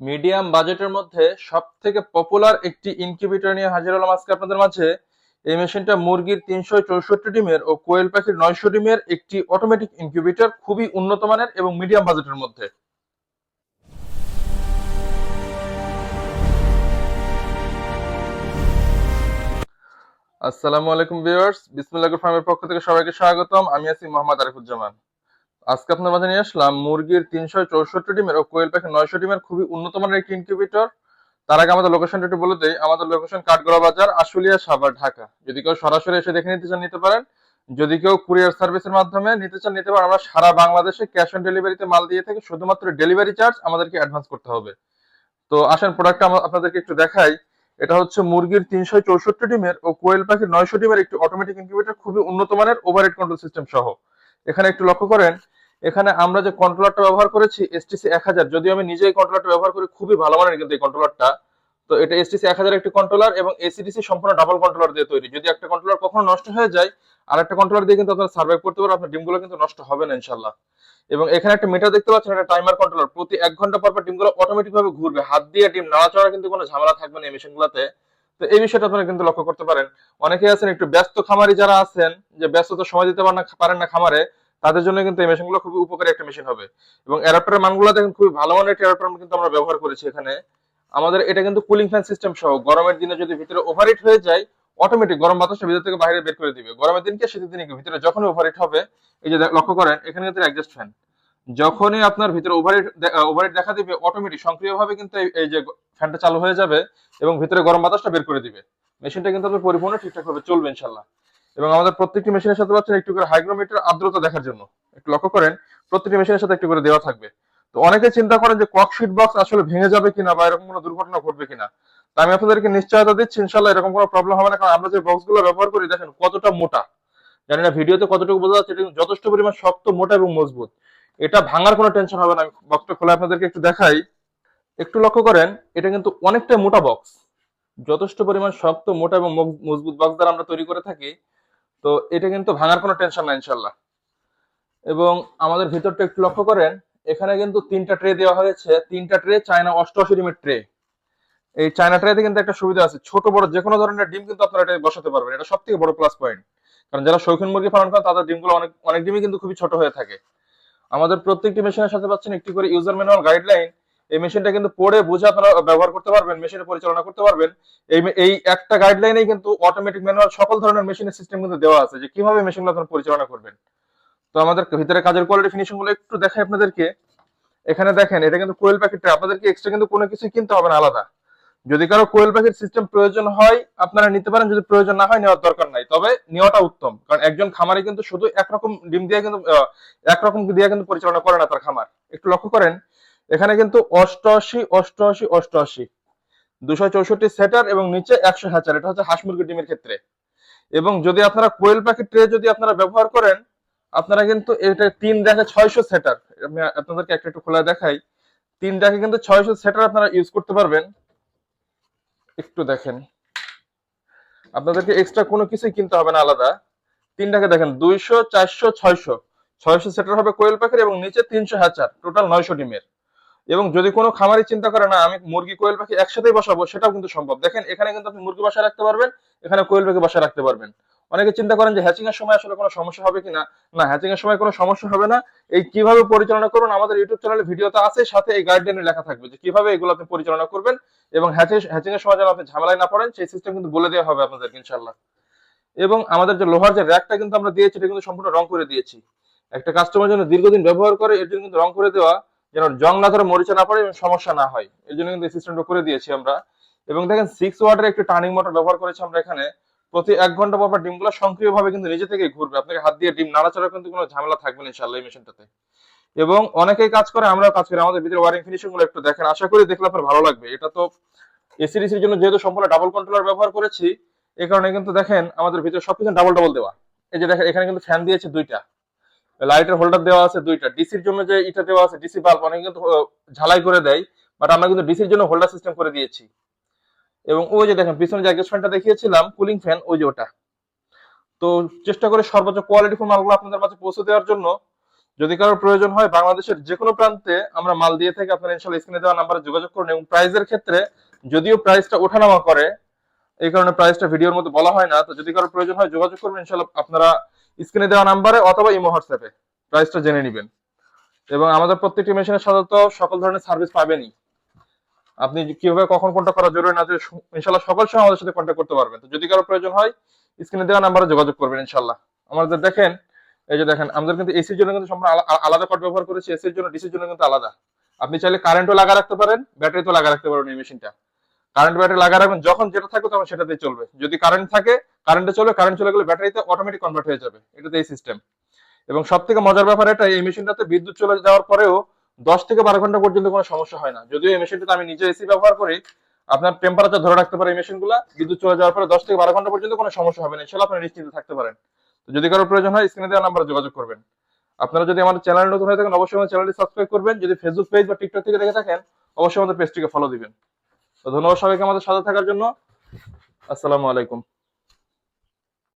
Medium বাজেটের মধ্যে সব থেকে পপুলার একটি ইনকিউবেটর নিয়ে হাজির হলাম আজকে আপনাদের মাঝে। এই মেশিনটা মুরগির তিনশো চৌষট্টি ডিমের ও কোয়েল পাখির নয়শো ডিমের একটি অটোমেটিক ইনকিউবেটর খুবই উন্নত মানের এবং মিডিয়াম বাজেটের মধ্যে। আসসালামু আলাইকুম ভিউয়ার্স বিসমিল্লাহ ফার্মের পক্ষ থেকে সবাইকে স্বাগতম। আমি আছি মোহাম্মদ আরিফুজ্জামান। আজকে আপনার মাঝে নিয়ে আসলাম মুরগির তিনশো চৌষট্টি ডিমের ও কোয়েল পাখির নয়শো ডিমের খুবই উন্নত মানের একটি ইনকিউবেটর তার আগে আমাদের লোকেশনটা একটু বলে দেই। আমাদের লোকেশন কাঠগড়া বাজার, আশুলিয়া, সাভার, ঢাকা। যদি কেউ সরাসরি এসে দেখে নিতে চান, নিতে পারেন। যদি কেউ কুরিয়ার সার্ভিসের মাধ্যমে নিতে চান, নিতে পারেন। আমরা সারা বাংলাদেশে ক্যাশ অন ডেলিভারিতে মাল দিয়ে থাকি। শুধুমাত্র ডেলিভারি চার্জ আমাদেরকে অ্যাডভান্স করতে হবে। তো আসেন প্রোডাক্টটা আপনাদেরকে একটু দেখাই। এটা হচ্ছে মুরগির তিনশো চৌষট্টি ডিমের ও কোয়েল পাখির নয়শো ডিমের একটি অটোমেটিক ইনকিউবেটর খুবই উন্নত মানের ওভারহেড কন্ট্রোল সিস্টেম সহ। এখানে একটু লক্ষ্য করেন এখানে আমরা যে কন্ট্রোলারটা ব্যবহার করেছি এসটিসি এক হাজার, যদিও আমি নিজেই কন্ট্রোলারটা ব্যবহার করি, খুবই ভালো মানের কিন্তু এই কন্ট্রোলারটা তো এটা এসটিসি এক হাজার একটি কন্ট্রোলার এবং এসিডিসি সম্পূর্ণ ডাবল কন্ট্রোলার দিয়ে তৈরি। যদি একটা কন্ট্রোলার কখনো নষ্ট হয়ে যায় আর একটা কন্ট্রোলার দিয়ে কিন্তু আপনারা সার্ভাইভ করতে পারেন আপনার ডিমগুলো কিন্তু নষ্ট হবে না ইনশাল্লাহ এবং এখানে একটা মিটার দেখতে পাচ্ছেন একটা টাইমার কন্ট্রোলার প্রতি এক ঘণ্টা পর পর ডিমগুলো অটোমেটিক ভাবে ঘুরবে। হাত দিয়ে ডিম নাড়াচড়া কিন্তু কোনো ঝামেলা থাকবে না এই মেশিনগুলোতে তো এই বিষয়টা আপনারা কিন্তু লক্ষ্য করতে পারেন। অনেকে আছেন একটু ব্যস্ত খামারি যারা আছেন, যে ব্যস্ততা সময় দিতে পারেন না খামারে। তাদের জন্য কিন্তু এই মেশিনগুলো খুবই উপকারী একটা মেশিন হবে। এবং অ্যাডাপ্টারের মানগুলো দেখেন খুবই ভালো মানের একটা অ্যাডাপ্টার কিন্তু আমরা ব্যবহার করেছি এখানে। আমাদের এটা কিন্তু কুলিং ফ্যান সিস্টেম সহ গরমের দিনে যদি ভিতরে ওভারহিট হয়ে যায় অটোমেটিক গরম বাতাসটা ভিতর থেকে বাইরে বের করে দিবে। গরমের দিনকে শীতের দিনে কি? ভিতরে যখনই ওভারহিট হবে, এই যে লক্ষ্য করেন, এখানে কিন্তু অ্যাডজাস্ট ফ্যান যখনই আপনার ভিতরে ওভারহিট ওভারহিট দেখা দিবে অটোমেটিক সক্রিয়ভাবে কিন্তু এই- যে ফ্যানটা চালু হয়ে যাবে এবং ভিতরে গরম বাতাসটা বের করে দিবে। মেশিনটা কিন্তু আপনার পরিপূর্ণ ঠিকঠাক ভাবে চলবে ইনশাল্লাহ। এবং আমাদের প্রত্যেকটি মেশিনের সাথে পাচ্ছেন একটু করে হাইগ্রোমিটার আর্দ্রতা দেখার জন্য। একটু লক্ষ্য করেন, প্রত্যেকটি মেশিনের সাথে একটু করে দেওয়া থাকবে। তো অনেকে চিন্তা করেন যে ককশিট বক্স আসলে ভেঙে যাবে কিনা বা এরকম কোনো দুর্ঘটনা ঘটবে কিনা। তা আমি আপনাদেরকে নিশ্চয়তা দিচ্ছি ইনশাল্লাহ এরকম কোনো প্রবলেম হবে না, কারণ আমরা যে বক্সগুলো ব্যবহার করি, দেখেন কতটা মোটা। জানি না, ভিডিওতে কতটুকু বোঝা যাচ্ছে, এটা যথেষ্ট পরিমাণ শক্ত, মোটা এবং মজবুত। এটা ভাঙার কোনো টেনশন হবে না, আমি বক্সটা খোলা আপনাদেরকে একটু দেখাই। একটু লক্ষ্য করেন, এটা কিন্তু অনেকটা মোটা বক্স যথেষ্ট পরিমাণ শক্ত, মোটা এবং মজবুত বক্স দ্বারা আমরা তৈরি করে থাকি। তো এটা কিন্তু ভাঙার কোনো টেনশন নাই ইনশাল্লাহ। এবং আমাদের ভিতরটা একটু লক্ষ্য করেন, এখানে কিন্তু তিনটা ট্রে দেওয়া হয়েছে। তিনটা ট্রে চায়না অষ্টআশি ডিমের ট্রে এই চায়না ট্রেতে কিন্তু একটা সুবিধা আছে। ছোট, বড় যে কোনো ধরনের ডিম কিন্তু আপনারা এটা বসাতে পারবেন। এটা সব থেকে বড় প্লাস পয়েন্ট কারণ যারা শৌখিন মুরগি পালন করেন, তাদের ডিমগুলো অনেক অনেক ডিমই কিন্তু খুবই ছোট হয়ে থাকে। আমাদের প্রত্যেকটি মেশিনের সাথে পাচ্ছেন একটি করে ইউজার ম্যানুয়াল গাইডলাইন এই মেশিনটা কিন্তু পড়ে বুঝে আপনারা ব্যবহার করতে পারবেন মেশিনে পরিচালনা করতে পারবেন। এই এই একটা গাইডলাইনেই কিন্তু অটোমেটিক ম্যানুয়াল সকল ধরনের মেশিনের সিস্টেম কিন্তু দেওয়া আছে যে কীভাবে মেশিনগুলো আপনারা পরিচালনা করবেন। তো আমাদের ভিতরে কাজের কোয়ালিটি ফিনিশিংগুলো একটু দেখাই আপনাদেরকে। এখানে দেখেন, এটা কিন্তু কোয়েল প্যাকেটটা আপনাদেরকে এক্সট্রা কিন্তু কোনো কিছু কিনতে হবে না, আলাদা। যদি কারও কোয়েল প্যাকেট সিস্টেম প্রয়োজন হয়, আপনারা নিতে পারেন, যদি প্রয়োজন না হয়, নেওয়ার দরকার নাই। তবে নেওয়াটা উত্তম, কারণ একজন খামারে কিন্তু শুধু একরকম ডিম দিয়ে কিন্তু একরকম দিয়ে কিন্তু পরিচালনা করে না তার খামার। একটু লক্ষ্য করেন এখানে কিন্তু অষ্টআশি অষ্টআশি অষ্টআশি। দুশো চৌষট্টি সেটার এবং নিচে একশো হ্যাচার এটা হচ্ছে হাঁস মুরগির ডিমের ক্ষেত্রে। এবং যদি আপনারা কোয়েল প্যাকেট ট্রে যদি আপনারা ব্যবহার করেন, আপনারা কিন্তু এটা তিন দেখে ছয়শো সেটার। আমি আপনাদেরকে একটা একটু খোলা দেখাই। তিন দেখে কিন্তু ছয়শো সেটার আপনারা ইউজ করতে পারবেন। একটু দেখেন। আপনাদেরকে এক্সট্রা কোনো কিছুই কিনতে হবে না, আলাদা। তিনটাকে দেখেন, দুইশো, চারশো, ছয়শো। ছয়শো সেটার হবে কোয়েল পাখির এবং নিচে তিনশো হ্যাচার টোটাল নয়শো ডিমের। এবং যদি কোনো খামারি চিন্তা করে, না, আমি মুরগি, কোয়েল পাখি একসাথেই বসাবো সেটাও কিন্তু সম্ভব। দেখেন, এখানে কিন্তু আপনি মুরগি বাসা রাখতে পারবেন, এখানে কোয়েল পাখি বাসা রাখতে পারবেন। অনেকে চিন্তা করেন যে, হ্যাচিং এর সময় আসলে কোনো সমস্যা হবে কিনা? না, হ্যাচিং এর সময় কোনো সমস্যা হবে না। এই কীভাবে পরিচালনা করুন, আমাদের ইউটিউব চ্যানেলে ভিডিওতে আছে, সাথে এই গাইডলাইনে লেখা থাকবে যে, কীভাবে এগুলো আপনি পরিচালনা করবেন এবং হ্যাচিং এর সময় যেন আপনি ঝামেলায় না পড়েন, সেই সিস্টেম কিন্তু বলে দেওয়া হবে আপনাদেরকে ইনশাল্লাহ এবং আমাদের যে লোহার যে র্যাকটা কিন্তু আমরা দিয়েছি, এটা কিন্তু সম্পূর্ণ রং করে দিয়েছি। একটা কাস্টমার যেন দীর্ঘদিন ব্যবহার করে, এর জন্য কিন্তু রং করে দেওয়া যেন জং না ধরে মরিচা না পড়ে এবং সমস্যা না হয়। এর জন্য কিন্তু সিস্টেমটা করে দিয়েছি আমরা। এবং দেখেন সিক্স ওয়াটের একটি টার্নিং মোটর ব্যবহার করেছি আমরা এখানে। প্রতি এক ঘণ্টা পর পর ডিমগুলো সক্রিয়ভাবে কিন্তু নিজে থেকে ঘুরবে। আপনাকে হাত দিয়ে ডিম নাড়াচাড়া কিন্তু কোনো ঝামেলা থাকবে না ইনশাল্লাহ এই মেশিনটাতে এবং অনেকেই কাজ করে, আমরাও কাজ করি। আমাদের ভিতরে ওয়ারিং ফিনিশিংগুলো একটু দেখেন। আশা করি দেখলে আপনার ভালো লাগবে। এটা তো এসিডিসির জন্য যেহেতু সম্পূর্ণ ডাবল কন্ট্রোলার ব্যবহার করেছি এই কারণে কিন্তু দেখেন, আমাদের ভিতরে সবকিছু ডাবল ডাবল দেওয়া। এই যে দেখেন, এখানে কিন্তু ফ্যান দিয়েছে দুইটা। লাইটের হোল্ডার দেওয়া আছে দুইটা। ডিসির জন্য যে ইটা দেওয়া আছে, ডিসি বাল্ব অনেকে কিন্তু ঝালাই করে দেয়, বাট আমরা কিন্তু ডিসির জন্য হোল্ডার সিস্টেম করে দিয়েছি। এবং ওই যে দেখেন, পিছনে যে ফ্যানটা দেখিয়েছিলাম, কুলিং ফ্যান, ওই যে ওটা। তো চেষ্টা করে সর্বোচ্চ কোয়ালিটি ফুল মালগুলো আপনাদের মাঝে পৌঁছে দেওয়ার জন্য, যদি কারোর প্রয়োজন হয়, বাংলাদেশের যে কোনো প্রান্তে আমরা মাল দিয়ে থাকি, আপনারা ইনশাল্লাহ স্ক্রিনে দেওয়া নাম্বারে যোগাযোগ করুন। এবং প্রাইজের ক্ষেত্রে যদিও প্রাইসটা ওঠানামা করে, এই কারণে প্রাইসটা ভিডিওর মধ্যে বলা হয় না, তো যদি কারোর প্রয়োজন হয়, যোগাযোগ করবেন ইনশাল্লাহ আপনারা স্ক্রিনে দেওয়া নাম্বারে অথবা ইমো হোয়াটসঅ্যাপে। প্রাইসটা জেনে নেবেন। এবং আমাদের প্রত্যেকটি মেশিনের সাধারণত সকল ধরনের সার্ভিস পাবেনই। আপনি কীভাবে কখন কোনটা করা জরুরি না ইনশাল্লাহ সকল সময় আমাদের সাথে কন্ট্যাক্ট করতে পারবেন। তো যদি কারও প্রয়োজন হয়, স্ক্রিনে দেওয়া নাম্বারে যোগাযোগ করবেন ইনশাল্লাহ আমাদের দেখেন, এই যে দেখেন, আমাদের কিন্তু এসির জন্য কিন্তু সম্পূর্ণ আলা- আলা- আলাদা কট ব্যবহার করেছি। এসির জন্য ডিসির জন্য কিন্তু আলাদা। আপনি চাইলে কারেন্টও লাগা রাখতে পারেন ব্যাটারিতেও লাগা রাখতে পারেন এই মেশিনটা। কারেন্ট ব্যাটারি লাগা রাখবেন যখন যেটা থাকবে তখন সেটাতেই চলবে। যদি কারেন্ট থাকে কারেন্টে চলবে কারেন্ট চলে গেলে ব্যাটারিতে অটোমেটিক কনভার্ট হয়ে যাবে। এটাতে এই সিস্টেম এবং সব থেকে মজার ব্যাপার এটা, এই মেশিনটাতে বিদ্যুৎ চলে যাওয়ার পরেও দশ থেকে বারো ঘণ্টা পর্যন্ত কোনো সমস্যা হয় না। যদিও এই মেশিনটাতে আমি নিজে এসি ব্যবহার করি, আপনার টেম্পারেচার ধরে রাখতে পারে এই মেশিনগুলো, বিদ্যুৎ চলে যাওয়ার পরে দশ থেকে বারো ঘণ্টা পর্যন্ত কোনো সমস্যা হবে না। ইনশাল্লাহ আপনি নিশ্চিন্তে থাকতে পারেন। যদি কারও প্রয়োজন হয় স্ক্রিনে দেওয়া নাম্বারে যোগাযোগ করবেন। আপনারা যদি আমাদের চ্যানেল নতুন হয়ে থাকেন, অবশ্যই আমাদের চ্যানেলটি সাবস্ক্রাইব করবেন। যদি ফেসবুক পেজ বা টিকটক থেকে দেখে থাকেন, অবশ্যই আমাদের পেজটিকে ফলো দিবেন। ধন্যবাদ সবাইকে আমাদের সাথে থাকার জন্য। আসসালামু আলাইকুম।